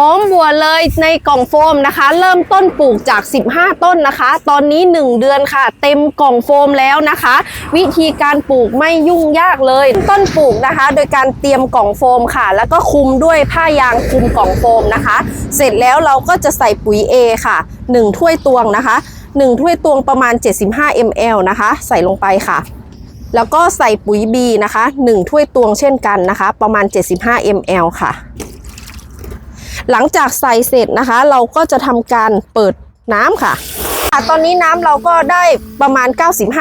หอมบัวเลยในกล่องโฟมนะคะ เริ่มต้นปลูกจาก 15 ต้นนะคะ ตอนนี้ 1 เดือนค่ะ เต็มกล่องโฟมแล้วนะคะ วิธีการปลูกไม่ยุ่งยากเลย ต้นปลูกนะคะ โดยการเตรียมกล่องโฟมค่ะ แล้วก็คลุมด้วยผ้ายางคลุมกล่องโฟมนะคะ เสร็จแล้วเราก็จะใส่ปุ๋ย A ค่ะ 1 ถ้วยตวงนะคะ 1 ถ้วยตวงประมาณ 75 ml นะคะ ใส่ลงไปค่ะ แล้วก็ใส่ปุ๋ย B นะคะ 1 ถ้วยตวงเช่นกันนะคะ ประมาณ 75 ml ค่ะ หลังจากใส่เสร็จนะคะ เราก็จะทำการเปิดน้ำค่ะค่ะตอนนี้น้ำเราก็ได้ประมาณ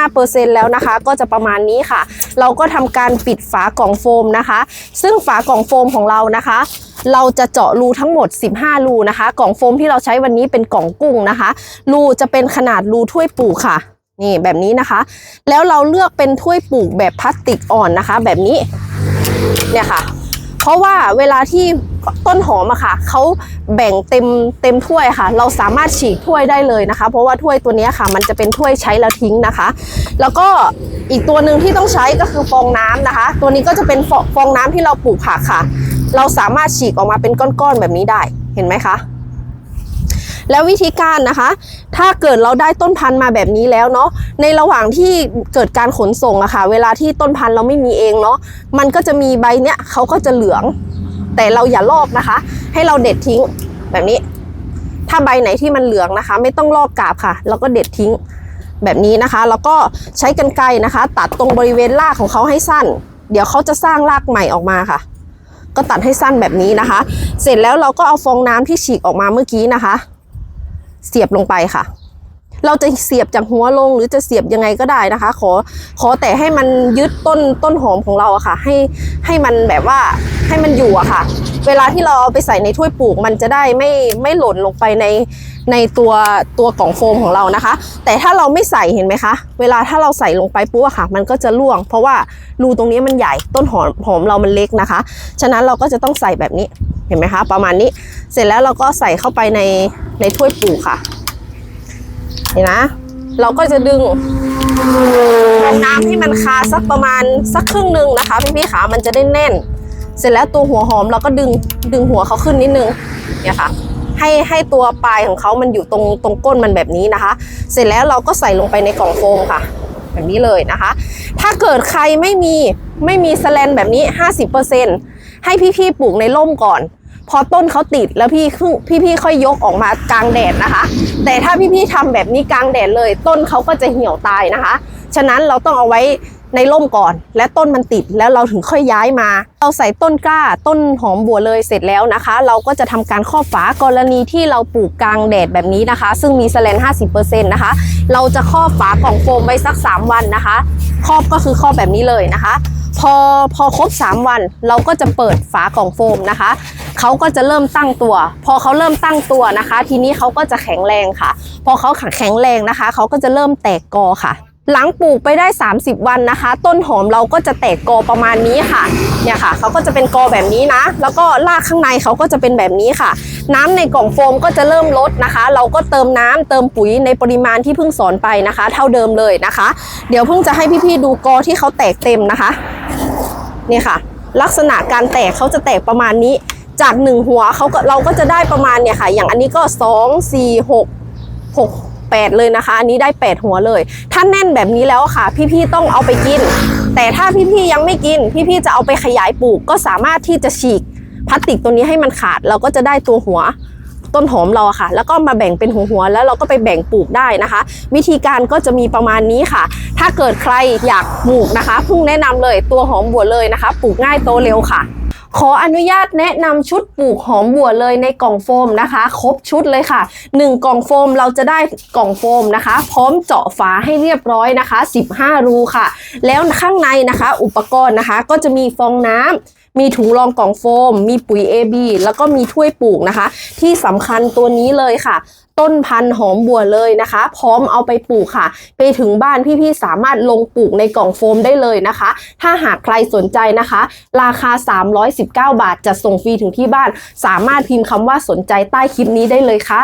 95%แล้วนะคะ ก็จะประมาณนี้ค่ะ เราก็ทำการปิดฝากล่องโฟมนะคะ ซึ่งฝากล่องโฟมของเรานะคะ เราจะเจาะรูทั้งหมด 15 รูนะคะ กล่องโฟมที่เราใช้วันนี้เป็นกล่องกุ้งนะคะ รูจะเป็นขนาดรูถ้วยปลูกค่ะ นี่แบบนี้นะคะ แล้วเราเลือกเป็นถ้วยปลูกแบบพลาสติกอ่อนนะคะ แบบนี้ เนี่ยค่ะ เพราะว่าเวลาที่ ต้นหอมอะค่ะเขาแบ่งเต็มเต็มถ้วยค่ะ เราสามารถฉีกถ้วยได้เลยนะคะ เพราะว่าถ้วยตัวนี้ค่ะ มันจะเป็นถ้วยใช้แล้วทิ้งนะคะ แล้วก็อีกตัวหนึ่งที่ต้องใช้ก็คือฟองน้ำนะคะ ตัวนี้ก็จะเป็นฟองฟองน้ำที่เราปลูกผักค่ะ เราสามารถฉีกออกมาเป็นก้อนๆแบบนี้ได้เห็นไหมคะแล้ววิธีการนะคะ ถ้าเกิดเราได้ต้นพันธุ์มาแบบนี้แล้วเนาะ ในระหว่างที่เกิดการขนส่งอะค่ะ เวลาที่ต้นพันธุ์เราไม่มีเองเนาะ มันก็จะมีใบเนี้ยเขาก็จะเหลือง แต่เราอย่าลอกนะคะ ให้เราเด็ดทิ้งแบบนี้ ถ้าใบไหนที่มันเหลืองนะคะ ไม่ต้องลอกกาบค่ะ เราก็เด็ดทิ้งแบบนี้นะคะ แล้วก็ใช้กรรไกรนะคะ ตัดตรงบริเวณรากของเขาให้สั้น เดี๋ยวเขาจะสร้างรากใหม่ออกมาค่ะ ก็ตัดให้สั้นแบบนี้นะคะ เสร็จแล้วเราก็เอาฟองน้ำที่ฉีกออกมาเมื่อกี้นะคะ เสียบลงไปค่ะ เราจะเสียบจากหัวลงหรือจะเสียบยังไงก็ได้นะคะ ขอขอแต่ให้มันยึดต้นต้นหอมของเราอะค่ะ ให้ให้มันแบบว่าให้มันอยู่อะค่ะ เวลาที่เราเอาไปใส่ในถ้วยปลูก มันจะได้ไม่ไม่หล่นลงไปในในตัวตัวกล่องโฟมของเรานะคะ แต่ถ้าเราไม่ใส่เห็นไหมคะ เวลาถ้าเราใส่ลงไปปุ๊บอะค่ะ มันก็จะร่วง เพราะว่ารูตรงนี้มันใหญ่ต้นหอมหอมเรามันเล็กนะคะ ฉะนั้นเราก็จะต้องใส่แบบนี้เห็นไหมคะ ประมาณนี้ เสร็จแล้วเราก็ใส่เข้าไปในในถ้วยปลูกค่ะ นนะ เราก็จะดึงน้ำให้มันคาสักประมาณสักครึ่งหนึ่งนะคะ พี่ๆขามันจะได้แน่น เสร็จแล้วตัวหัวหอมเราก็ดึงดึงหัวเขาขึ้นนิดนึงเนี่ยค่ะให้ให้ตัวปลายของเขามันอยู่ตรงตรงก้นมันแบบนี้นะคะ เสร็จแล้วเราก็ใส่ลงไปในกล่องโฟมค่ะ แบบนี้เลยนะคะ ถ้าเกิดใครไม่มีไม่มีสแลนแบบนี้ 50%ให้พี่ๆปลูกในร่มก่อน พอต้นเขาติดแล้วพี่พี่ๆค่อยยกออกมากลางแดดนะคะ แต่ถ้าพี่ๆทำแบบนี้กลางแดดเลย ต้นเขาก็จะเหี่ยวตายนะคะ ฉะนั้นเราต้องเอาไว้ ในร่มก่อน และต้นมันติดแล้วเราถึงค่อยย้ายมา เราใส่ต้นกล้าต้นหอมบัวเลยเสร็จแล้วนะคะ เราก็จะทำการครอบฝากรณีที่เราปลูกกลางแดดแบบนี้นะคะ ซึ่งมีแสลน50%นะคะ เราจะครอบฝากล่องโฟมไว้สัก 3 วันนะคะ ครอบก็คือครอบแบบนี้เลยนะคะ พอพอครบ 3 วัน เราก็จะเปิดฝากล่องโฟมนะคะเขาก็จะเริ่มตั้งตัว พอเขาเริ่มตั้งตัวนะคะ ทีนี้เขาก็จะแข็งแรงค่ะ พอเขาแข็งแรงนะคะเขาก็จะเริ่มแตกกอค่ะ หลังปลูกไปได้ 30 วันนะคะ ต้นหอมเราก็จะแตกกอประมาณนี้ค่ะเนี่ยค่ะเขาก็จะเป็นกอแบบนี้นะ แล้วก็รากข้างในเขาก็จะเป็นแบบนี้ค่ะ น้ำในกล่องโฟมก็จะเริ่มลดนะคะ เราก็เติมน้ำเติมปุ๋ยในปริมาณที่เพิ่งสอนไปนะคะ เท่าเดิมเลยนะคะ เดี๋ยวเพิ่งจะให้พี่ๆดูกอที่เขาแตกเต็มนะคะนี่ค่ะ ลักษณะการแตกเขาจะแตกประมาณนี้ จากหนึ่งหัวเขาก็เราก็จะได้ประมาณเนี่ยค่ะ อย่างอันนี้ก็สองสี่ หกหกแปดเลยนะคะ อันนี้ได้แปดหัวเลย ถ้าแน่นแบบนี้แล้วค่ะ พี่ๆต้องเอาไปกิน แต่ถ้าพี่ๆยังไม่กิน พี่ๆจะเอาไปขยายปลูก ก็สามารถที่จะฉีกพลาสติกตัวนี้ให้มันขาด เราก็จะได้ตัวหัวต้นหอมเราอค่ะ แล้วก็มาแบ่งเป็นหัวๆแล้วเราก็ไปแบ่งปลูกได้นะคะ วิธีการก็จะมีประมาณนี้ค่ะ ถ้าเกิดใครอยากปลูกนะคะเพิ่งแนะนำเลยตัวหอมบัวเลยนะคะ ปลูกง่ายโตเร็วค่ะ ขออนุญาตแนะนำชุดปลูกหอมบัวเลยในกล่องโฟมนะคะ ครบชุดเลยค่ะ 1 กล่องโฟมเราจะได้กล่องโฟมนะคะ พร้อมเจาะฝาให้เรียบร้อยนะคะ 15 รูค่ะ แล้วข้างในนะคะ อุปกรณ์นะคะ ก็จะมีฟองน้ำ มีถุงรองกล่องโฟม มีปุ๋ย AB แล้วก็มีถ้วยปลูกนะคะ ที่สำคัญตัวนี้เลยค่ะ ต้นพันธุ์หอมบัวเลยนะคะ พร้อมเอาไปปลูกค่ะ ไปถึงบ้านพี่ๆสามารถลงปลูกในกล่องโฟมได้เลยนะคะ ถ้าหากใครสนใจนะคะ ราคา 319 บาทจะส่งฟรีถึงที่บ้าน สามารถพิมพ์คำว่าสนใจใต้คลิปนี้ได้เลยค่ะ